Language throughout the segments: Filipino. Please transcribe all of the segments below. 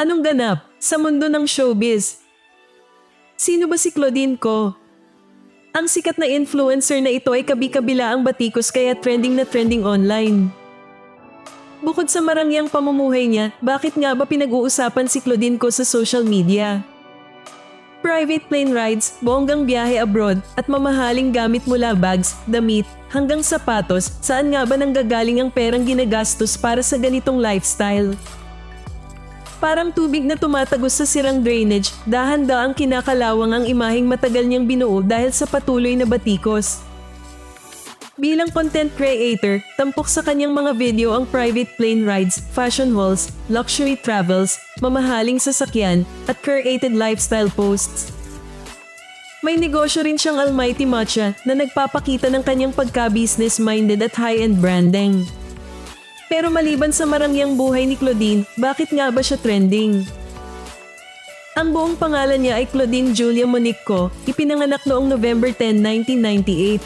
Anong ganap sa mundo ng showbiz? Sino ba si Claudine ko? Ang sikat na influencer na ito ay kabi-kabila ang batikos kaya trending na trending online. Bukod sa marangyang pamumuhay niya, bakit nga ba pinag-uusapan si Claudine ko sa social media? Private plane rides, bonggang biyahe abroad, at mamahaling gamit mula bags, damit, hanggang sapatos, saan nga ba nanggagaling ang perang ginagastos para sa ganitong lifestyle? Parang tubig na tumatagos sa sirang drainage, dahan-daang kinakalawang ang imaheng matagal niyang binuo dahil sa patuloy na batikos. Bilang content creator, tampok sa kanyang mga video ang private plane rides, fashion hauls, luxury travels, mamahaling sasakyan, at curated lifestyle posts. May negosyo rin siyang Almighty Matcha na nagpapakita ng kanyang pagka-business-minded at high-end branding. Pero maliban sa marangyang buhay ni Claudine, bakit nga ba siya trending? Ang buong pangalan niya ay Claudine Julia Monique Co, ipinanganak noong November 10, 1998.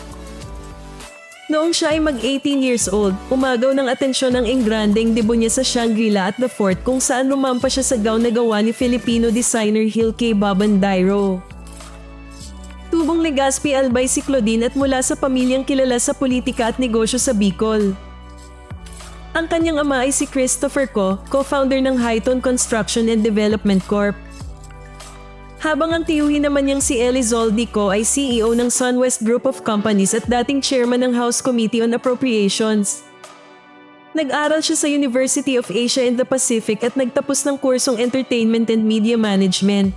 Noong siya ay mag-18 years old, umagaw ng atensyon ng engrandeng debut niya sa Shangri-La at The Fort kung saan rumampa siya sa gown na gawa ni Filipino designer Hil K. Babandairo. Tubong Legazpi Albay si Claudine at mula sa pamilyang kilala sa politika at negosyo sa Bicol. Ang kanyang ama ay si Christopher Co, co-founder ng Highton Construction and Development Corp. Habang ang tiyuhin naman niyang si Elizoldi Co ay CEO ng Sunwest Group of Companies at dating chairman ng House Committee on Appropriations. Nag-aral siya sa University of Asia and the Pacific at nagtapos ng kursong Entertainment and Media Management.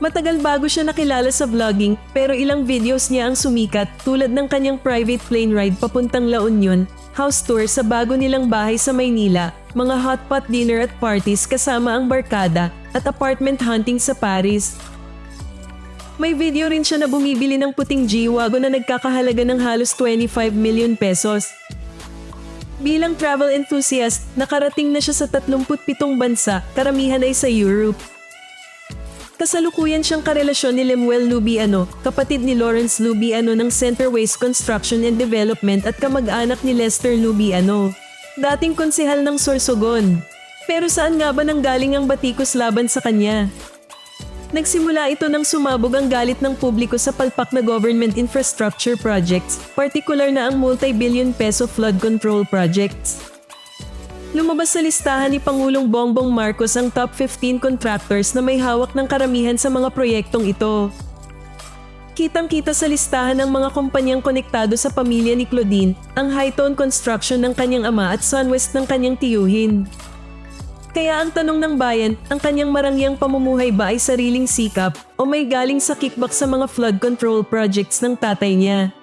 Matagal bago siya nakilala sa vlogging pero ilang videos niya ang sumikat tulad ng kanyang private plane ride papuntang La Union, house tour sa bago nilang bahay sa Maynila, mga hot pot dinner at parties kasama ang barkada, at apartment hunting sa Paris. May video rin siya na bumibili ng puting G-Wagon na nagkakahalaga ng halos 25 million pesos. Bilang travel enthusiast, nakarating na siya sa 37 bansa, karamihan ay sa Europe. Kasalukuyan siyang karelasyon ni Lemuel Lubiano, kapatid ni Lawrence Lubiano ng Centerways Construction and Development at kamag-anak ni Lester Lubiano. Dating konsehal ng Sorsogon. Pero saan nga ba nanggaling ang batikos laban sa kanya? Nagsimula ito nang sumabog ang galit ng publiko sa palpak na government infrastructure projects, partikular na ang multi-billion peso flood control projects. Lumabas sa listahan ni Pangulong Bongbong Marcos ang top 15 contractors na may hawak ng karamihan sa mga proyektong ito. Kitang-kita sa listahan ng mga kumpanyang konektado sa pamilya ni Claudine ang Hightone Construction ng kanyang ama at Sunwest ng kanyang tiyuhin. Kaya ang tanong ng bayan, ang kanyang marangyang pamumuhay ba ay sariling sikap o may galing sa kickback sa mga flood control projects ng tatay niya?